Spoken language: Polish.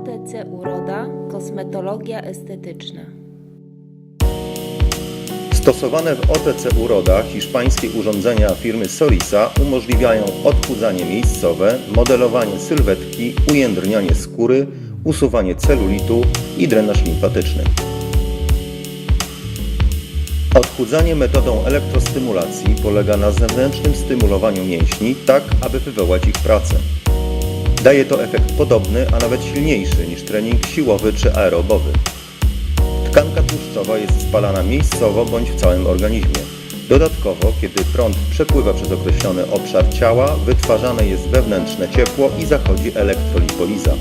OTC Uroda Kosmetologia estetyczna. Stosowane w OTC Uroda hiszpańskie urządzenia firmy Solisa umożliwiają odchudzanie miejscowe, modelowanie sylwetki, ujędrnianie skóry, usuwanie celulitu i drenaż limfatyczny. Odchudzanie metodą elektrostymulacji polega na zewnętrznym stymulowaniu mięśni tak, aby wywołać ich pracę. Daje to efekt podobny, a nawet silniejszy niż trening siłowy czy aerobowy. Tkanka tłuszczowa jest spalana miejscowo bądź w całym organizmie. Dodatkowo, kiedy prąd przepływa przez określony obszar ciała, wytwarzane jest wewnętrzne ciepło i zachodzi elektrolipoliza.